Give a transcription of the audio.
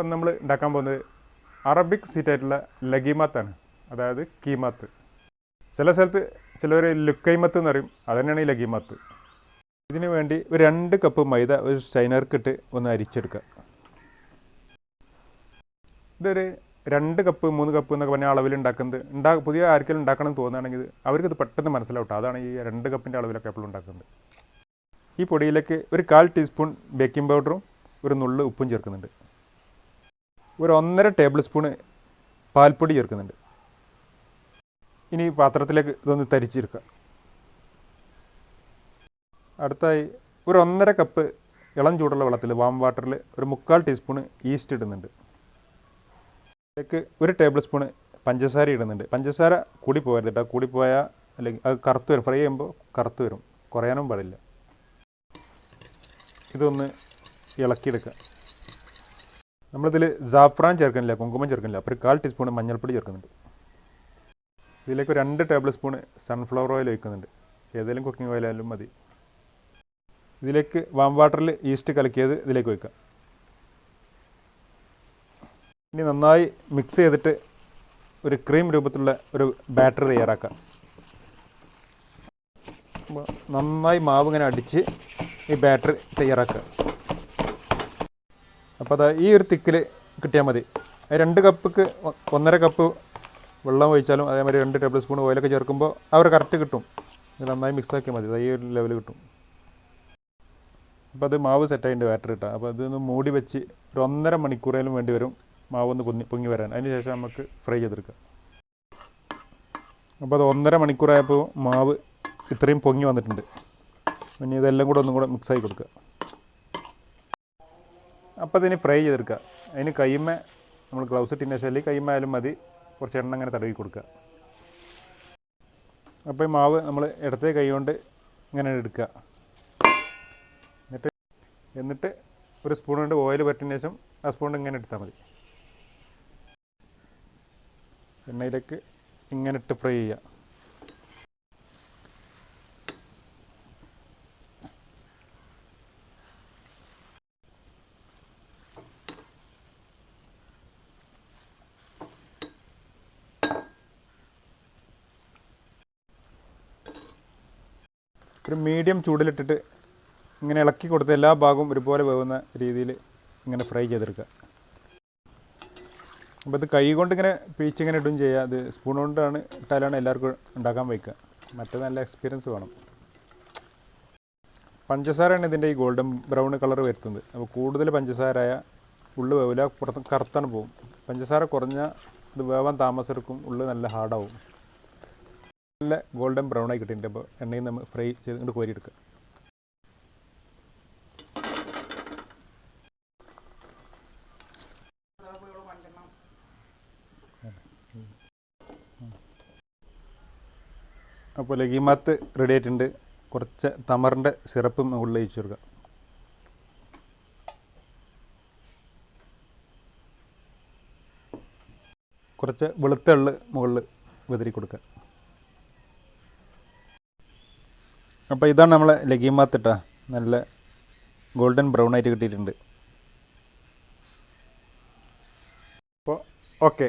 ഇപ്പം നമ്മൾ ഉണ്ടാക്കാൻ പോകുന്നത് അറബിക് സ്വീറ്റ് ആയിട്ടുള്ള ലഗീമാത്താണ്. അതായത് കീമാത്ത്. ചില സ്ഥലത്ത് ചിലവർ ലുക്കൈമത്ത് എന്ന് പറയും. അതുതന്നെയാണ് ഈ ലഗീമാത്ത്. ഇതിനു വേണ്ടി ഒരു രണ്ട് കപ്പ് മൈദ ഒരു സ്റ്റൈനർക്കിട്ട് ഒന്ന് അരിച്ചെടുക്കുക. ഇതൊരു രണ്ട് കപ്പ് മൂന്ന് കപ്പ് എന്നൊക്കെ പറഞ്ഞ അളവിൽ ഉണ്ടാക്കുന്നത് ഉണ്ടാ പുതിയ ആർക്കെങ്കിലും ഉണ്ടാക്കണം എന്ന് തോന്നുകയാണെങ്കിൽ അവർക്ക് ഇത് പെട്ടെന്ന് മനസ്സിലാവട്ടെ. അതാണ് ഈ രണ്ട് കപ്പിന്റെ അളവിലൊക്കെ എപ്പോഴും ഉണ്ടാക്കുന്നത്. ഈ പൊടിയിലേക്ക് ഒരു കാൽ ടീസ്പൂൺ ബേക്കിംഗ് പൗഡറും ഒരു നുള്ള് ഉപ്പും ചേർക്കുന്നുണ്ട്. ഒരു ഒന്നര ടേബിൾ സ്പൂണ് പാൽപ്പൊടി ചേർക്കുന്നുണ്ട്. ഇനി പാത്രത്തിലേക്ക് ഇതൊന്ന് തരിച്ചെടുക്കുക. അടുത്തായി ഒരു ഒന്നര കപ്പ് ഇളം ചൂടുള്ള വെള്ളത്തിൽ വാം വാട്ടറിൽ ഒരു മുക്കാൽ ടീസ്പൂണ് ഈസ്റ്റ് ഇടുന്നുണ്ട്. അതിലേക്ക് ഒരു ടേബിൾ സ്പൂണ് പഞ്ചസാര ഇടുന്നുണ്ട്. പഞ്ചസാര കൂടി പോകരുത് കേട്ടോ. കൂടി പോയാൽ അല്ലെങ്കിൽ അത് കറുത്ത് വരും. ഫ്രൈ ചെയ്യുമ്പോൾ കറുത്ത് വരും. കുറയാനും പാടില്ല. ഇതൊന്ന് ഇളക്കിയെടുക്കുക. നമ്മളിതിൽ ജാഫ്രാൻ ചേർക്കുന്നില്ല കുങ്കുമം ചേർക്കുന്നില്ല. അപ്പോൾ ഒരു കാൽ ടീസ്പൂൺ മഞ്ഞൾപ്പൊടി ചേർക്കുന്നുണ്ട്. ഇതിലേക്ക് രണ്ട് ടേബിൾ സ്പൂൺ സൺഫ്ലവർ ഓയിൽ ഒഴിക്കുന്നുണ്ട്. ഏതെങ്കിലും കുക്കിംഗ് ഓയിലായാലും മതി. ഇതിലേക്ക് വാം വാട്ടറിൽ ഈസ്റ്റ് കലക്കിയത് ഇതിലേക്ക് ഒഴിക്കാം. ഇനി നന്നായി മിക്സ് ചെയ്തിട്ട് ഒരു ക്രീം രൂപത്തിലുള്ള ഒരു ബാറ്റർ തയ്യാറാക്കാം. നന്നായി മാവ് ഇങ്ങനെ അടിച്ച് ഈ ബാറ്ററി തയ്യാറാക്കുക. അപ്പോൾ അതാ ഈ ഒരു തിക്കിൽ കിട്ടിയാൽ മതി. രണ്ട് കപ്പ്ക്ക് ഒന്നര കപ്പ് വെള്ളം ഒഴിച്ചാലും അതേമാതിരി രണ്ട് ടേബിൾ സ്പൂൺ ഓയിലൊക്കെ ചേർക്കുമ്പോൾ അവർ കറക്റ്റ് കിട്ടും. നന്നായി മിക്സ് ആക്കിയാൽ മതി. ഈ ഒരു ലെവൽ കിട്ടും. അപ്പോൾ അത് മാവ് സെറ്റായിട്ട് ബാറ്റർ കിട്ടാം അപ്പോൾ അതൊന്ന് മൂടി വെച്ച് ഒരു ഒന്നര മണിക്കൂറേലും വേണ്ടി വരും മാവ് ഒന്ന് പൊങ്ങി പൊങ്ങി വരാൻ. അതിന് ശേഷം നമുക്ക് ഫ്രൈ ചെയ്തെടുക്കാം. അപ്പോൾ അത് ഒന്നര മണിക്കൂറായപ്പോൾ മാവ് ഇത്രയും പൊങ്ങി വന്നിട്ടുണ്ട്. പിന്നെ ഇതെല്ലാം കൂടെ ഒന്നും കൂടെ മിക്സ് ആയി കൊടുക്കുക. അപ്പോൾ അതിന് ഫ്രൈ ചെയ്തെടുക്കുക. അതിന് കൈമ നമ്മൾ ഗ്ലൗസ് ഇട്ടിന്റെ ശേഷം കൈമ ആയാലും മതി. കുറച്ച് എണ്ണ അങ്ങനെ തടവി കൊടുക്കുക. അപ്പോൾ ഈ മാവ് നമ്മൾ ഇടത്തെ കൈ കൊണ്ട് ഇങ്ങനെ എടുക്കുക. എന്നിട്ട് എന്നിട്ട് ഒരു സ്പൂൺ കൊണ്ട് ഓയിൽ പറ്റിന് ശേഷം ആ സ്പൂൺ ഇങ്ങനെ എടുത്താൽ മതി. എണ്ണയിലേക്ക് ഇങ്ങനെ ഇട്ട് ഫ്രൈ ചെയ്യുക. ഒരു മീഡിയം ചൂടിലിട്ടിട്ട് ഇങ്ങനെ ഇളക്കി കൊടുത്ത് എല്ലാ ഭാഗവും ഒരുപോലെ വേവുന്ന രീതിയിൽ ഇങ്ങനെ ഫ്രൈ ചെയ്തെടുക്കുക. അപ്പോൾ ഇത് കൈ കൊണ്ട് ഇങ്ങനെ പീച്ചിങ്ങനെ ഇടും ചെയ്യുക അത് സ്പൂൺ കൊണ്ടാണ് ഇട്ടാലാണ് എല്ലാവർക്കും ഉണ്ടാക്കാൻ വയ്ക്കുക. മറ്റേ നല്ല എക്സ്പീരിയൻസ് വേണം. പഞ്ചസാരയാണ് ഇതിന്റെ ഈ ഗോൾഡൻ ബ്രൗൺ കളർ വരുത്തുന്നത്. അപ്പോൾ കൂടുതൽ പഞ്ചസാര ആയ ഉള്ളു വേവില്ല പുറത്ത് കറുത്താണ് പോകും പഞ്ചസാര കുറഞ്ഞാൽ ഇത് വേവാൻ താമസം എടുക്കും ഉള്ളു നല്ല ഹാർഡാവും നല്ല ഗോൾഡൻ ബ്രൗൺ ആയി കിട്ടിയിട്ടുണ്ട് അപ്പോൾ എണ്ണയിൽ നമ്മൾ ഫ്രൈ ചെയ്ത് ഇങ്ങോട്ട് കോരിയെടുക്കുക. അപ്പോൾ ലഗീമാത്ത് റെഡി ആയിട്ടുണ്ട്. കുറച്ച് തമറിന്റെ സിറപ്പ് മുകളിൽ ഒഴിച്ചു കൊടുക്കുക. കുറച്ച് വെളുത്തുള്ളി മുകളിൽ വിതറി കൊടുക്കുക. അപ്പോൾ ഇതാണ് നമ്മളെ ലഗീമാത്ത് ഇട്ടാ നല്ല ഗോൾഡൻ ബ്രൗൺ ആയിട്ട് കിട്ടിയിട്ടുണ്ട്. അപ്പോൾ ഓക്കെ.